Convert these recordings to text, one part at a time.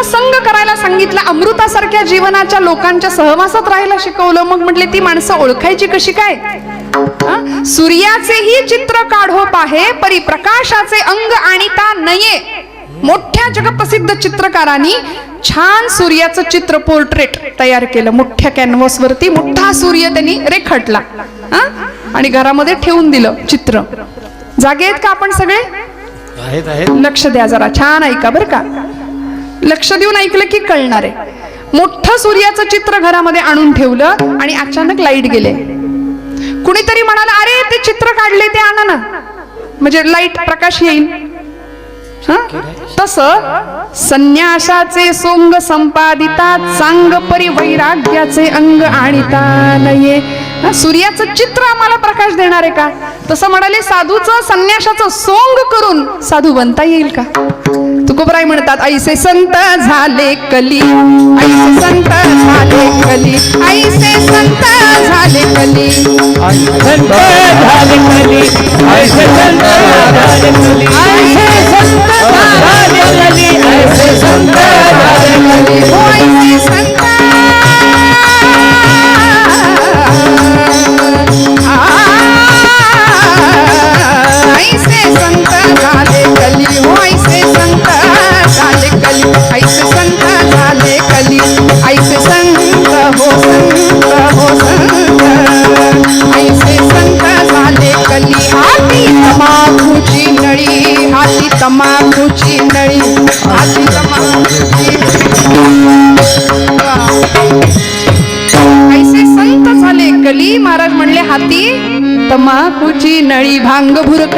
नुसता संग करायला सांगितलं अमृतासारख्या जीवनाच्या लोकांच्या सहवासात राहायला शिकवलं. मग म्हटले ती माणसं ओळखायची कशी काय? हा? सूर्याचेही चित्र काढो पाहे परी प्रकाशाचे अंग आणिता नये. मोठ्या जगप्रसिद्ध चित्रकारांनी छान सूर्याचं चित्र पोर्ट्रेट तयार केलं. मोठ्या कॅनव्हास वरती मोठा सूर्य त्यांनी रेखाटला. हा? आणि घरामध्ये ठेवून दिलं चित्र. जागे आहेत का आपण सगळे? लक्ष द्या जरा. छान ऐका बरं का. लक्ष देऊन ऐकलं की कळणार आहे. मोठं सूर्याचं चित्र घरामध्ये आणून ठेवलं आणि अचानक लाइट गेले. कुणीतरी म्हणाला अरे ते चित्र काढले ते आणा ना म्हणजे लाइट प्रकाश येईल. तस संन्यासाचे सोंग संपादिता परी परिवैराग्याचे अंग आणिता नये. सूर्याचं चित्र आम्हाला प्रकाश देणार आहे का? तसं म्हणाले साधूचं संन्यासाचं सोंग करून साधू बनता येईल का? तुकोबराय म्हणतात ऐसे संत झाले कली ऐसे संत झाले कली ऐसे संत झाले कली. संत झाले कली ऐसे संत झाले कली ऐसे संत झाले कली ऐसे संत झाले कली.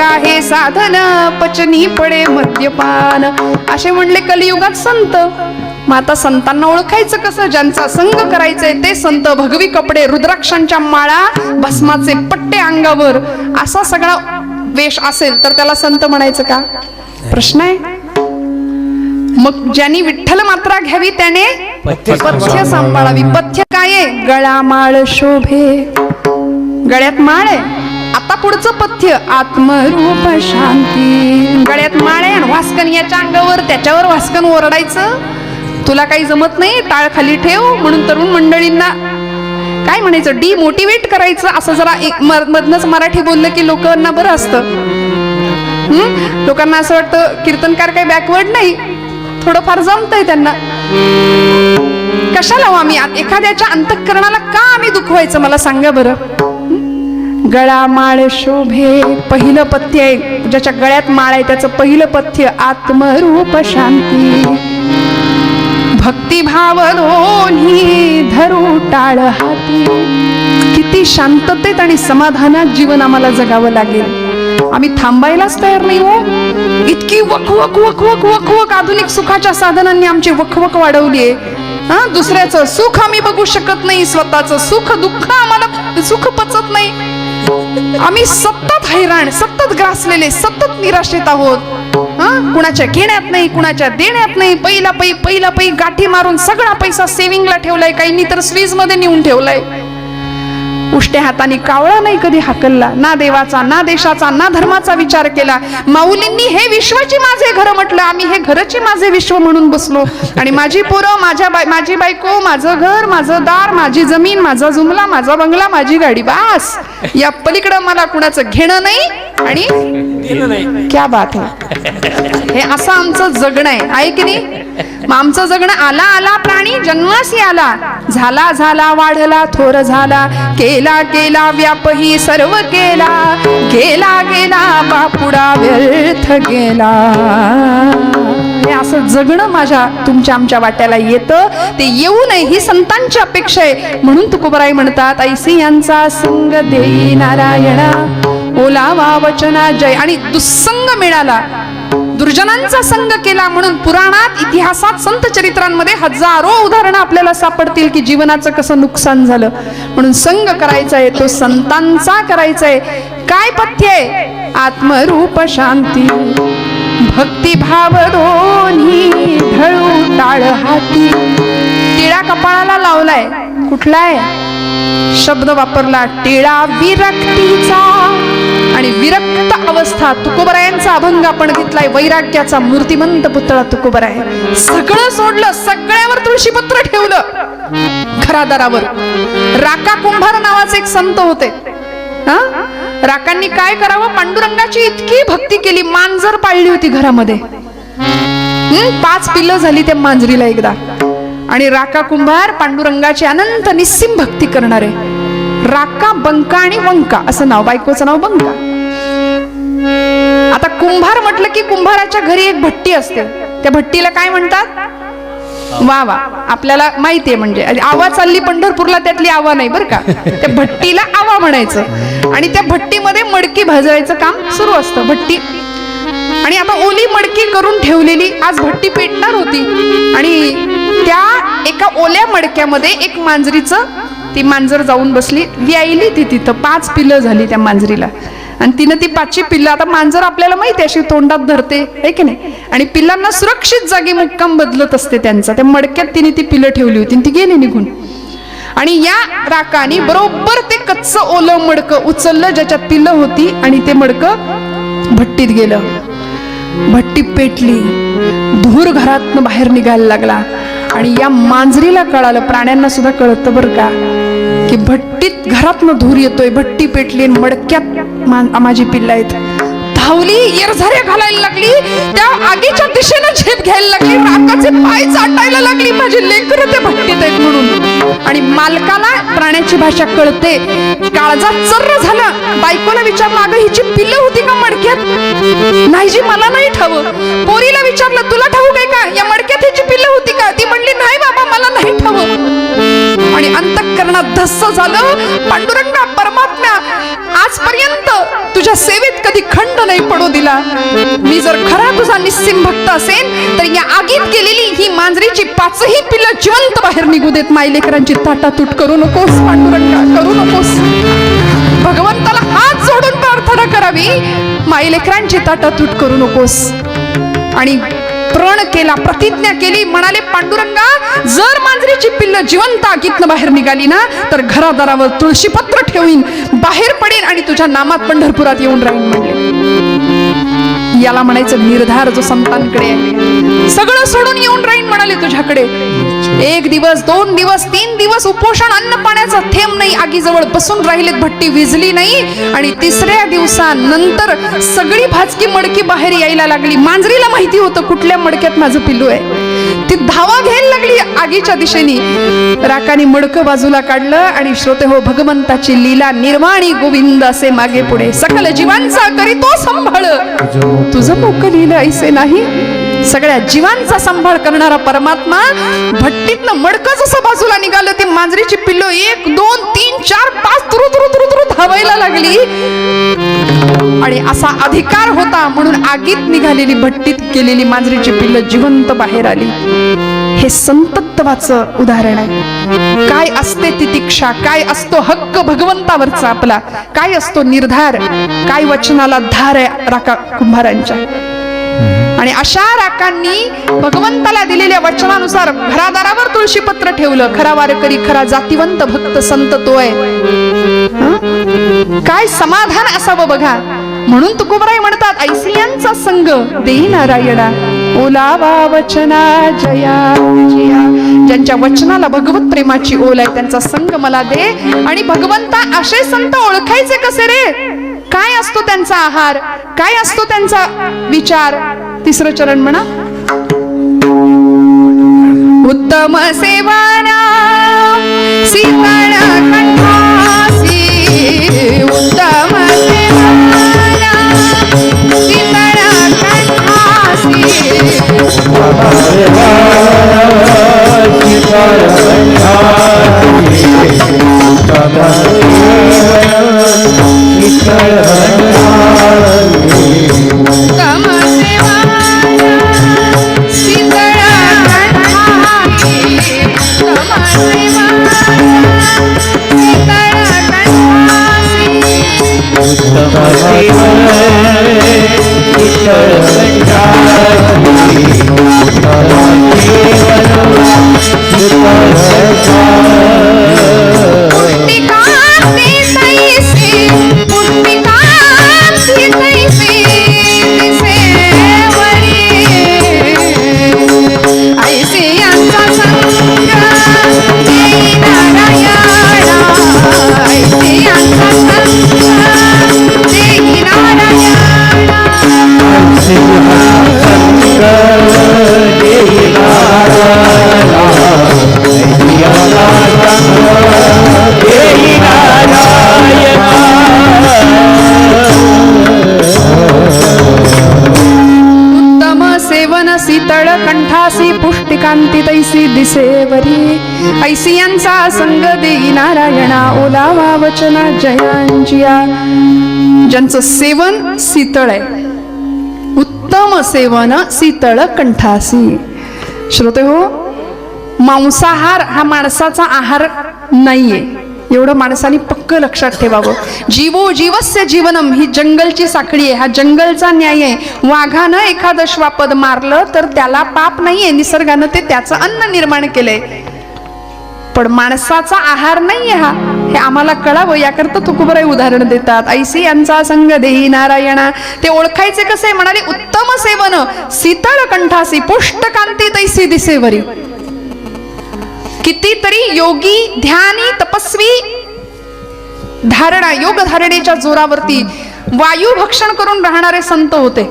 भांग भुरका हे साधन पचनी पडे मद्यपान. असे म्हणले कलियुगात संत. मग आता संतांना ओळखायचं कसं? ज्यांचा संग करायचंय ते संत. भगवी कपडे रुद्राक्षांच्या माळा भस्माचे पट्टे अंगावर. असा सगळा वेश असेल तर त्याला संत म्हणायचं का? प्रश्न आहे. मग ज्यांनी विठ्ठल मात्रा घ्यावी त्याने पथ्य सांभाळावी. पथ्य काय आहे? गळा माळ शोभे. गळ्यात माळ आहे. आता पुढचं पथ्य आत्मरूप शांती. गळ्यात माळ्या आणि वास्कन याच्या अंगावर त्याच्यावर वास्कन ओरडायचं. तुला काही जमत नाही टाळ खाली ठेव म्हणून तरुण मंडळींना काय म्हणायचं? डिमोटिवेट करायचं असं जरा एक मधनच मराठी बोललं की लोकांना बरं असतं. लोकांना असं वाटतं कीर्तनकार काही बॅकवर्ड नाही. थोडंफार जमतंय त्यांना. कशाला हो आम्ही? एखाद्याच्या अंतःकरणाला का आम्ही दुखवायचं? मला सांगा बरं. गळा माळ शोभे पहिलं पथ्य आहे. ज्याच्या गळ्यात माळ आहे त्याचं पहिलं पथ्य आत्मरूप शांती. भक्तिभाव दोन्ही धरू टाळ हाती. किती शांततेत आणि समाधानात जीवन आम्हाला जगावं लागेल. आम्ही थांबायलाच तयार नाही हो. इतकी वक वखवक वखवक आधुनिक सुखाच्या साधनांनी आमची वकवक वाढवली आहे हा दुसऱ्याचं सुख आम्ही बघू शकत नाही स्वतःचं सुख दुःख आम्हाला सुख पचत नाही. आम्ही सतत हैराण सतत ग्रासलेले सतत निराशेत आहोत. हा? कुणाच्या घेण्यात नाही कुणाच्या देण्यात नाही. पहिला पै पहिला पै गाठी मारून सगळा पैसा सेव्हिंगला ठेवलाय. काहींनी तर स्वीजमध्ये नेऊन ठेवलाय. उष्ट्या हाताने कावळा नाही कधी हाकलला? ना देवाचा ना देशाचा ना धर्माचा विचार केला. माऊलींनी हे विश्वाची माझे घर म्हटलं. आम्ही हे घरची माझे विश्व म्हणून बसलो. आणि माझी पोरं माझ्या बाय माझी बायको माझं घर माझं दार माझी जमीन माझा जुमला माझा बंगला माझी गाडी. बास! या पलीकडं मला कुणाचं घेणं नाही आणि क्या बात आहे हे असं आमचं जगणं आहे. आहे की नाही? मग आमचं जगणं आला आला प्राणी जन्मासी आला. झाला झाला वाढला थोर झाला. केला केला व्यापही सर्व केला. गेला गेला बापुडा व्यर्थ गेला. असं जगणं माझ्या तुमच्या आमच्या वाट्याला येतं. ते येऊ नये ही संतांची अपेक्षा आहे. म्हणून तुकोबराई म्हणतात ऐसी यांचा संग देई नारायणा. ओलावा वचना जय. आणि दुस्संग मिळाला. दुर्जनांचा संग केला म्हणून पुराणात इतिहासात संत चरित्रांमध्ये हजारो उदाहरणं आपल्याला सापडतील की जीवनाचं कसं नुकसान झालं. म्हणून संग करायचा आहे तो संतांचा करायचा आहे काय पथ्य आहे? आत्मरूप शांती. भक्तिभाव दोन्ही ढळू टाळ हाती. टिळा कपाळाला लावलाय. कुठलाय? शब्द वापरला टिळा विरक्तीचा. आणि विरक्त अवस्था तुकोबरायांचा अभंग आपण घेतलाय वैराग्याचा मूर्तिमंत पुतळा तुकोबराय. सगळं सोडलं सगळ्यावर तुळशीपत्र ठेवलं. घरादारावर. राका कुंभार नावाचे एक संत होते. हा? राकांनी काय करावं? पांडुरंगाची इतकी भक्ती केली मांजर पाळली होती घरामध्ये. पाच पिल्लं झाली त्या मांजरीला एकदा. आणि राका कुंभार पांडुरंगाची अनंत निस्सिम भक्ती करणारे. राका बंका आणि वंका असं नाव बायकोचं नाव बंका. आता कुंभार म्हटलं की कुंभाराच्या घरी एक भट्टी असते. त्या भट्टीला काय म्हणतात? वा वा. आपल्याला माहितीये म्हणजे. आवा चालली पंढरपूरला त्यातली आवा नाही बरं का? त्या भट्टीला आवा म्हणायचं. आणि त्या भट्टीमध्ये मडकी भाजवायचं काम सुरू असतं. भट्टी आणि आता ओली मडकी करून ठेवलेली आज भट्टी पेटणार होती. आणि त्या एका ओल्या मडक्यामध्ये एक मांजरीचं ती मांजर जाऊन बसली. यायली ती तिथं. पाच पिल्लं झाली त्या मांजरीला. आणि तिनं ती पाचवी पिल्लं आता मांजर आपल्याला माहिती आहे अशी तोंडात धरते. आहे की नाही? आणि पिल्लांना सुरक्षित जागी मुक्काम बदलत असते त्यांचा. त्या मडक्यात तिने ती पिल्लं ठेवली होती आणि ती गेली निघून. आणि या राकाने बरोबर ते कच्च ओलं मडकं उचललं ज्याच्यात पिल्लं होती आणि ते मडकं भट्टीत गेलं. भट्टी पेटली. धूर घरातनं बाहेर निघायला लागला. आणि या मांजरीला कळालं. प्राण्यांना सुद्धा कळतं बरं का. की भट्टीत घरातनं धूर येतोय भट्टी पेटली मडक्यात माझी पिल्ला आहेत. धावली येरझाऱ्या घालायला लागली त्या आगीच्या दिशेनं झेप घ्यायला लागली राकाचे पाय चाटायला लागली माझी लेकर ते भट्टीत आहेत म्हणून. आणि मालकाला प्राण्याची भाषा कळते. काळजा चर्र झालं. बायकोला विचारलं अगं हिची पिल्ल होती का मडक्यात? नाही जी मला नाही ठाव. पोरीला विचारलं तुला ठाऊक आहे का? या मडक्यात हिची पिल्ल होती का? ती म्हणली नाही बाबा मला नाही ठाव. आणि अंतकरणात धस्स झालं. पांडुरंगा परमात्म्या आजपर्यंत तुझ्या सेवेत कधी खंड नाही पडू दिला. मी जर खरा तुझा निस्सिम भक्त असेल तर या आगीत गेलेली ही मांजरीची पाचही पिल्लं जिवंत बाहेर निघू देत. मायलेकरांची ताटातूट करू नकोस पांडुरंगा करू नकोस. भगवंताला हात जोडून प्रार्थना करावी. मायलेकरांची ताटातूट करू नकोस. आणि प्रण केला प्रतिज्ञा केली म्हणाले पांडुरंगा जर मांजरीची पिल्ल जिवंत आगीतनं बाहेर निघाली ना तर घरादारावर तुळशीपत्र ठेवीन बाहेर पडेन आणि तुझ्या नामात पंढरपुरात येऊन राहीन म्हणले. याला म्हणायचं निर्धार जो संतांकडे आहे. सगळं सोडून येऊन राहीन म्हणाले तुझ्याकडे. एक दिवस दोन दिवस तीन दिवस उपोषण अन्न पाण्याचा थेंब नाही. आगीजवळ बसून राहिलेत भट्टी विजली नाही. आणि तिसऱ्या दिवसानंतर सगळी भाजकी मडकी बाहेर यायला लागली. मांजरीला माहिती होतं कुठल्या मडक्यात माझं पिल्लू आहे. ती धावा घ्यायला लागली आगीच्या दिशेने. राकाने मडकं बाजूला काढलं आणि श्रोते हो भगवंताची लीला निर्वाणी गोविंद असे मागे पुढे. सकल जीवांचा करी तो सांभाळ. तुझं मोक लिहिलं ऐसे नाही. सगळ्या जीवांचा सांभाळ करणारा परमात्मा भट्टीतनं मडकं जसं बाजूला निघालं ते मांजरीची पिल्लो एक दोन तीन चार पाच तुरु तुरु तुरु तुरु धावायला लागली. आणि असा अधिकार होता म्हणून आगीत निघालेली भट्टीत केलेली मांजरीची पिल्ल जिवंत बाहेर आली. हे संतत्वाचं उदाहरण आहे. काय असते तितिक्षा काय असतो हक्क भगवंतावरचा आपला? काय असतो निर्धार? काय वचनाला धार आहे राका कुंभारांच्या? आणि अशा राकांनी भगवंताला दिलेल्या वचनानुसार घरादारावर तुळशीपत्र ठेवलं. खरा वारकरी खरा जातीवंत भक्त संत तो आहे. काय समाधान असावं बघा. म्हणून तुकोबराय म्हणतात ऐसियांचा संग देई नारायणा. ओलावा वचना जया जया. ज्यांच्या वचनाला भगवत प्रेमाची ओल आहे त्यांचा संग मला दे. आणि भगवंता असे संत ओळखायचे कसे रे? काय असतो त्यांचा आहार? काय असतो त्यांचा विचार? तिसरं चरण म्हणा. उत्तम सेवाना सीताळा कंठा सेवन शीतळ कंठासी पुष्टिकांती तैसी दिसेवरी ऐसी यांचा संग देई नारायणा ओलावा वचना जयांजिया. ज्यांचं सेवन शीतळ आहे. उत्तम सेवन शीतळ कंठासी श्रोते हो मांसाहार हा माणसाचा आहार नाहीये. एवढं माणसाने पक्क लक्षात ठेवावं. जीवो जीवस्य जीवनम ही जंगलची साखळी आहे. हा जंगलचा न्याय आहे. वाघानं एखादं श्वापद मारलं तर त्याला पाप नाहीये. निसर्गानं ते त्याचं अन्न निर्माण केलंय. पण माणसाचा आहार नाहीये हा. हे आम्हाला कळावं. याकरता तुकुबराई उदाहरण देतात. ऐसी यांचा संग देही नारायणा. ते ओळखायचे कसे? म्हणाले उत्तम सेवन. शीतळ कंठासी. पुष्ट कांती तैसी दिसेवरी. कितीतरी योगी ध्यानी तपस्वी धारणा योग धारणेच्या जोरावरती वायू भक्षण करून राहणारे संत होते.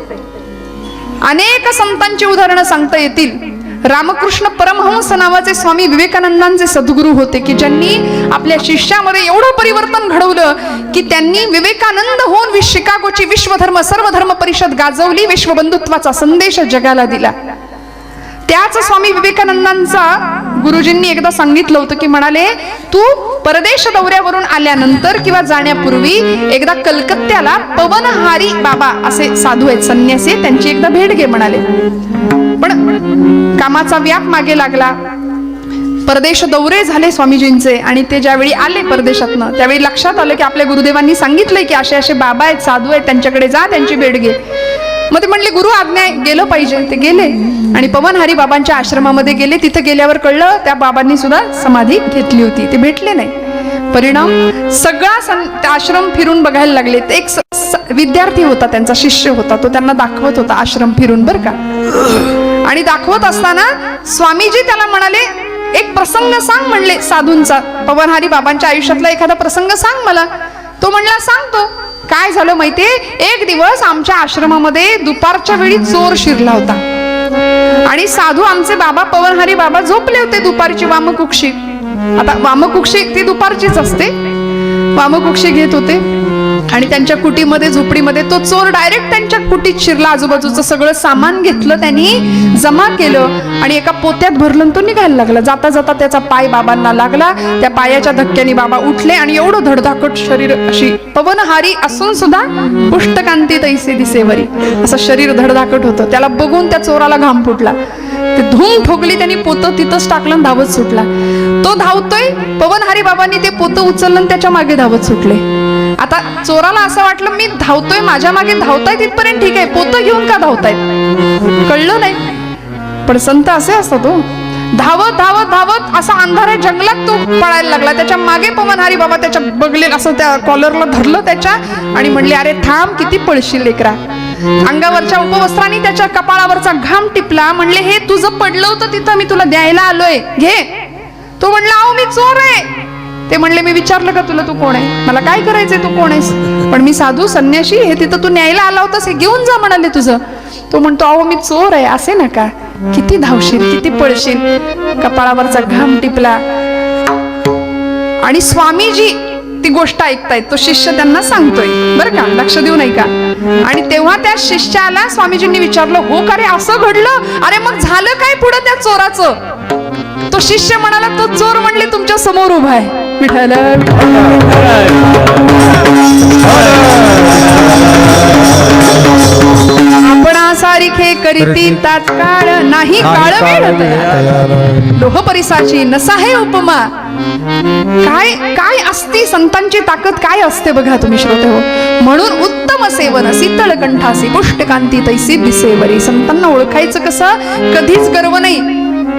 अनेक संतांची उदाहरणं सांगता येतील. रामकृष्ण परमहंस नावाचे स्वामी विवेकानंदांचे सद्गुरू होते की ज्यांनी आपल्या शिष्यामध्ये एवढं परिवर्तन घडवलं की त्यांनी विवेकानंद होऊन शिकागोची विश्वधर्म सर्वधर्म परिषद गाजवली विश्वबंधुत्वाचा संदेश जगाला दिला. त्याच स्वामी विवेकानंदांचा गुरुजींनी एकदा सांगितलं होतं की म्हणाले तू परदेश दौऱ्यावरून आल्यानंतर किंवा जाण्यापूर्वी एकदा कलकत्त्याला पवनहारी बाबा असे साधू आहेत संन्यासी त्यांची एकदा भेट घे म्हणाले. पण कामाचा व्याप मागे लागला. परदेश दौरे झाले स्वामीजींचे आणि ते ज्यावेळी आले परदेशातनं त्यावेळी लक्षात आलं की आपल्या गुरुदेवांनी सांगितलंय की असे असे बाबा आहेत साधू आहेत त्यांच्याकडे जा त्यांची भेट घे. मग ते म्हणले गुरु आज्ञा गेलं पाहिजे. ते गेले. आणि पवनहारी बाबांच्या आश्रमामध्ये गेले. तिथे गेल्यावर कळलं त्या बाबांनी सुद्धा समाधी घेतली होती. ते भेटले नाही. परिणाम? सगळा सं- आश्रम फिरून बघायला लागले. ते एक स- स- विद्यार्थी होता त्यांचा शिष्य होता. तो त्यांना दाखवत होता आश्रम फिरून बर का? आणि दाखवत असताना स्वामीजी त्याला म्हणाले एक प्रसंग सांग म्हणले साधूंचा. पवनहारी बाबांच्या आयुष्यातला एखादा प्रसंग सांग मला. तो म्हणला सांगतो. काय झालं माहितीये? एक दिवस आमच्या आश्रमामध्ये दुपारच्या वेळी चोर शिरला होता. आणि साधू आमचे बाबा पवनहारी बाबा झोपले होते दुपारची वामकुक्षी. आता वामकुक्षी ती दुपारचीच असते. वामकुक्षी घेत होते. आणि त्यांच्या कुटीमध्ये झोपडीमध्ये तो चोर डायरेक्ट त्यांच्या कुटीत शिरला. आजूबाजूचं सगळं सामान घेतलं त्यांनी जमा केलं आणि एका पोत्यात भरलं तो निघायला लागला. जाता जाता त्याचा पाय बाबांना लागला. त्या पायाच्या धक्क्याने बाबा उठले आणि एवढं धडधाकट शरीर अशी पवनहारी असून सुद्धा पुष्टकांती तैसे दिसेवरी. असं शरीर धडधाकट होतं. त्याला बघून त्या चोराला घाम फुटला. ते धूम ठोकली त्यांनी पोतं तिथंच टाकलं धावत सुटला. तो धावतोय. पवनहारी बाबांनी ते पोतं उचललं त्याच्यामागे धावत सुटले. आता चोराला असं वाटलं मी धावतोय माझ्या मागे धावताय तिथपर्यंत ठीक आहे पोतं घेऊन का धावतायत? कळलं नाही. पण संत असे असतात हो. धावत धावत धावत असा अंधाऱ्या जंगलात तो पळायला लागला. त्याच्यामागे पवनहारी बाबा त्याच्या बगलेल असं त्या कॉलरला धरलं त्याच्या आणि म्हणले अरे थांब किती पळशील लेकरा. अंगावरच्या उपवस्त्राने त्याच्या कपाळावरचा घाम टिपला. म्हणले हे तुझं पडलं होतं तिथं मी तुला द्यायला आलोय. घे. तो म्हणला अहो मी चोर आहे. ते म्हणले मी विचारलं का तुला तू कोण आहे? मला काय करायचंय तू कोण आहेस? पण मी साधू संन्याशी हे तिथं तू न्यायला आला होतास हे घेऊन जा म्हणाले तुझं. तो म्हणतो अहो मी चोर आहे असे नका किती धावशील किती पळशील. कपाळावरचा घाम टिपला. आणि स्वामीजी ती गोष्ट ऐकतायत. तो शिष्य त्यांना सांगतोय. बरं का? लक्ष देऊन ऐका आणि तेव्हा त्या शिष्याला स्वामीजींनी विचारलं हो का रे असं घडलं? अरे मग झालं काय पुढं त्या चोराचं? शिष्य म्हणाला तो चोर म्हणले तुमच्यासमोर उभा आहे. विठाला आपणा सारिखे करीती तात्काळ नाही काळ वेळ लोह परिसाची नसाहे उपमा. काय काय असती संतांची ताकद काय असते बघा तुम्ही श्रोते हो. म्हणून उत्तम सेवन शीतळ कंठासी पुष्टकांती तैसी दिसेवरी संतांना ओळखायचं कसं? कधीच गर्व नाही.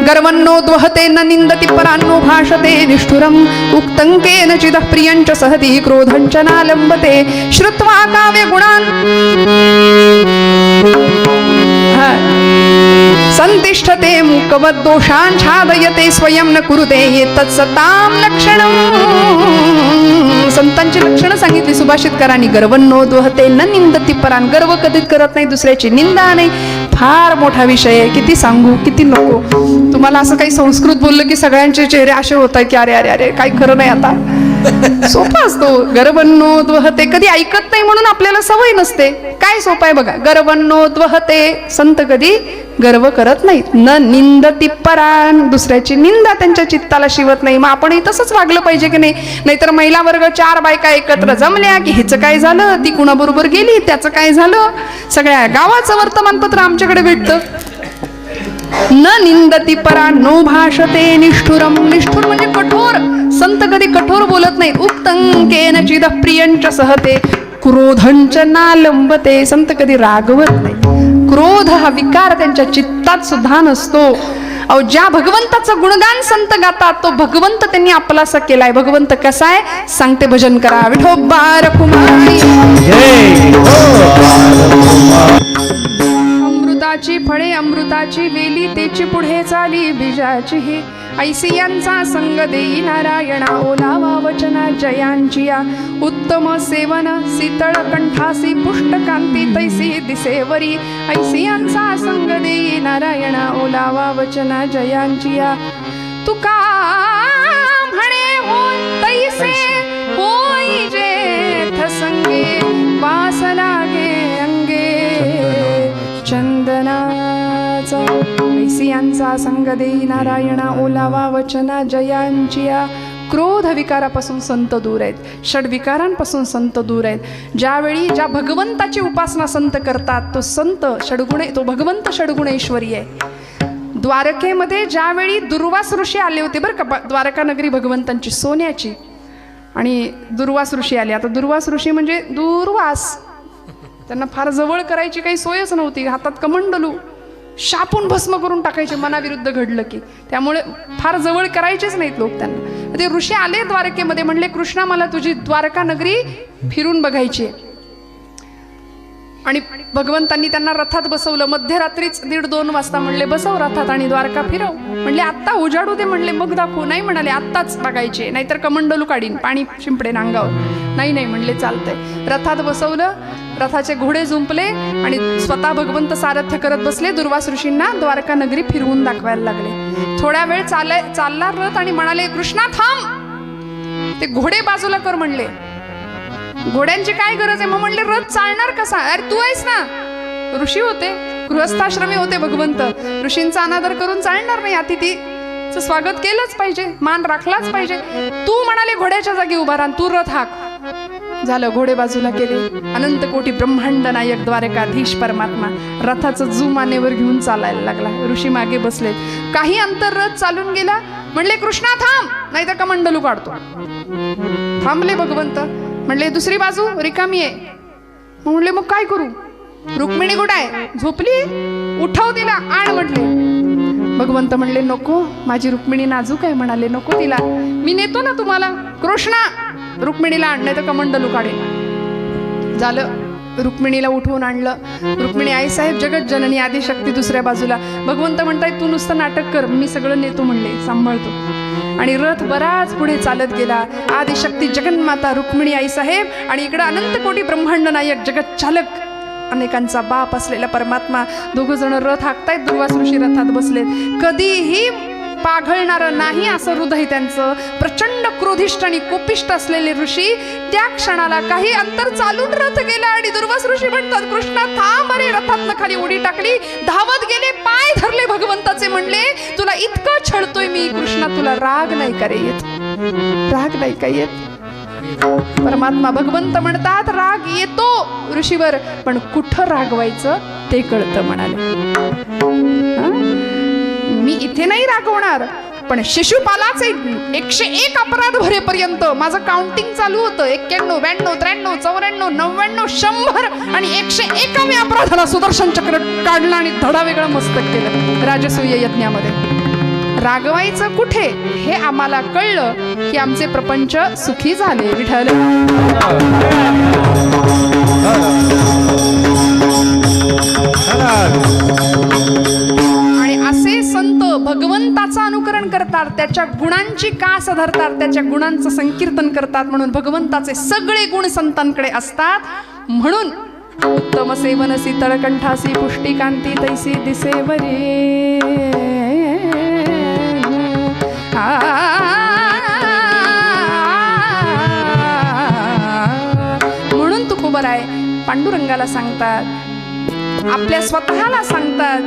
गर्वन्नो द्वहते न निंदति परान्नो भाषते निष्ठुरम्। उक्तंकेन चिद प्रियञ्च सहति क्रोधञ्च नालम्बते। श्रुत्वा काव्य सन्तिष्ठते संतिष्ठते मूकवद् दोषान् छादयते स्वयं न कुरुते एतत्सतां लक्षणं संतांची लक्षणं सांगितली सुभाषितकरांनी गर्वन्नो द्वहते न निंदती परान। गर्व कधीच करत नाही दुसऱ्याची निंदा नाही। फार मोठा विषय आहे. किती सांगू किती नको. तुम्हाला असं काही संस्कृत बोललं की सगळ्यांचे चेहरे असे होत आहेत की अरे अरे अरे काही खरं नाही आता. सोपा असतो. गरबन्नो द्वहते कधी ऐकत नाही म्हणून आपल्याला सवय नसते. काय सोपं आहे बघा. गरबन्नो द्वहते संत कधी गर्व करत नाहीत. न निंद तिप्परान दुसऱ्याची निंदा त्यांच्या चित्ताला शिवत नाही. मग आपणही तसंच वागलं पाहिजे की नाही? नाहीतर महिला वर्ग चार बायका एकत्र जमल्या की ह्याचं काय झालं? ती कुणाबरोबर गेली? त्याचं काय झालं? सगळ्या गावाचं वर्तमानपत्र आमच्याकडे भेटतं. न निंदती परा नो भाषते निष्ठुरम निष्ठुर म्हणजे कठोर. संत कधी कठोर बोलत नाही उत्तंकेन चिद प्रियंच सहते. क्रोधंच नालंबते. संत कधी रागवत नाही क्रोध हा विकार त्यांच्या चित्तात सुद्धा नसतो. अहो ज्या भगवंताचं गुणगान संत गातात तो भगवंत त्यांनी आपलासा केलाय. भगवंत कसा आहे सांगते भजन करा. विठोबार कुमारी अमृताची फळे अमृताची वेली तेची पुढे चाली बीजाची ऐसियांचा संग देई नारायणा ओलावा वचना जयांची उत्तम सेवन शीतळ कंठासी पुष्ट कांती तैसी दिसेवरी. ऐसियांचा संग देई नारायणा ओलावा वचना जयांची तुका ऐसियांचा संग देई नारायणा ओलावा वचना जयांचिया क्रोध विकारापासून संत दूर आहेत. षडविकारांपासून संत दूर आहेत. ज्यावेळी ज्या भगवंताची उपासना संत करतात तो संत षडगुणे तो भगवंत षडगुणेश्वरी आहे. द्वारकेमध्ये ज्यावेळी दुर्वास ऋषी आले होते बरं का द्वारका नगरी भगवंतांची सोन्याची. आणि दुर्वास ऋषी आले. आता दुर्वास ऋषी म्हणजे दुर्वास. त्यांना फार जवळ करायची काही सोयच नव्हती. हातात कमंडलू. शापून भस्म करून टाकायचे मनाविरुद्ध घडलं की. त्यामुळे फार जवळ करायचेच नाहीत लोक त्यांना. ते ऋषी आले द्वारकेमध्ये म्हणले कृष्णा मला तुझी द्वारका नगरी फिरून बघायची आणि भगवंतांनी त्यांना रथात बसवलं. मध्यरात्रीच दीड दोन वाजता म्हणले बसव रथात आणि द्वारका फिरव. म्हणले आत्ता उजाडू दे. म्हणले मग दाखवू. नाही म्हणाले आत्ताच बघायचे. नाहीतर कमंडलू काढीन पाणी शिंपडे नांगावर नाही नाही म्हणले चालतंय. रथात बसवलं. रथाचे घोडे झुंपले आणि स्वतः भगवंत सारथ्य करत बसले. दुर्वास ऋषींना द्वारका नगरी फिरवून दाखवायला लागले. थोड्या वेळ चालय चालला रथ आणि म्हणाले कृष्णा थांब. ते घोडे बाजूला कर म्हणले. घोड्यांची काय गरज आहे? मग म्हणले रथ चालणार कसा? अरे तू आहेस ना. ऋषी होते. गृहस्थाश्रमी होते भगवंत. ऋषींचा अनादर करून चालणार नाही अतिथी स्वागत केलंच पाहिजे. मान राखलाच पाहिजे. तू म्हणाले घोड्याच्या जागी उभा राहा. तू रथ हाक. झालं घोडे बाजूला केले अनंत कोटी ब्रह्मांड नायक द्वारकाधीश परमात्मा रथाचं जू मानेवर घेऊन चालायला लागला. ऋषी मागे बसले. काही अंतर रथ चालून गेला. म्हणले कृष्णा थांब. नाही तर कमंडलू काढतो. थांबले भगवंत. म्हणले दुसरी बाजू रिकामी आहे. म्हणले मग काय करू? रुक्मिणी कुठं आहे झोपली? उठव तिला. आण म्हटले. भगवंत म्हणले नको माझी रुक्मिणी नाजूक आहे म्हणाले नको तिला. मी नेतो ना तुम्हाला. कृष्णा रुक्मिणीला आणलंय तर कमंडलू काढेल. झालं. रुक्मिणीला उठवून आणलं. रुक्मिणी आईसाहेब जगत जननी आदिशक्ती दुसऱ्या बाजूला. भगवंत म्हणताय तू नुसतं नाटक कर. मी सगळं नेतो म्हणले. सांभाळतो. आणि रथ बराच पुढे चालत गेला. आदिशक्ती जगन्माता रुक्मिणी आईसाहेब आणि इकडं अनंत कोटी ब्रह्मांड नायक जगत चालक अनेकांचा बाप असलेला परमात्मा. दोघ जण रथ हाकतायत दुर्वास ऋषी रथात बसलेत. कधीही पाघळणारं नाही असं हृदय त्यांचं. प्रचंड क्रोधिष्ट आणि कुपिष्ट असलेले ऋषी त्या क्षणाला काही अंतर चालून रथ गेला आणि दुर्वास ऋषी म्हणतात कृष्णा थांब अरे रथातनं खाली उडी टाकली. धावत गेले पाय धरले भगवंताचे म्हणले तुला इतकं छळतोय मी कृष्णा तुला राग नाही करे रे येत? राग नाही का येत? परमात्मा भगवंत म्हणतात राग येतो. ऋषीवर पण कुठं रागवायचं? ते कळतं म्हणाले. मी इथे नाही रागवणार. पण शिशुपालाचे एकशे एक अपराध भरेपर्यंत माझं काउंटिंग चालू होतं. एक्क्याण्णव ब्याण्णव त्र्याण्णव चौऱ्याण्णव नव्याण्णव शंभर आणि एकशे एकाव्या अपराधाला सुदर्शन चक्र काढलं आणि धडा वेगळं मस्तक केलं. राजसूय यज्ञामध्ये. रागवायचं कुठे? हे आम्हाला कळलं की आमचे प्रपंच सुखी झाले विठल आणि भगवंताचं अनुकरण करतात त्याच्या गुणांची कास धरतात त्याच्या गुणांचं संकीर्तन करतात म्हणून भगवंताचे सगळे गुण संतांकडे असतात म्हणून उत्तम सेवन तळकंठासी कंठासी पुष्टी कांती तैसी दिसेवरे म्हणून तुकोबर आहे पांडुरंगाला सांगतात आपल्या स्वतःला सांगतात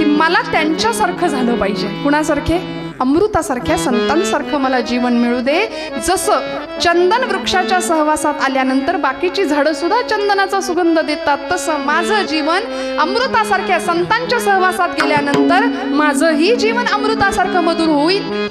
की मला त्यांच्यासारखं झालं पाहिजे. कुणासारखे? अमृतासारख्या संतांसारखं मला जीवन मिळू दे. जसं चंदन वृक्षाच्या सहवासात आल्यानंतर बाकीची झाडं सुद्धा चंदनाचा सुगंध देतात तसं माझं जीवन अमृतासारख्या संतांच्या सहवासात गेल्यानंतर माझंही जीवन अमृतासारखं मधुर होईल.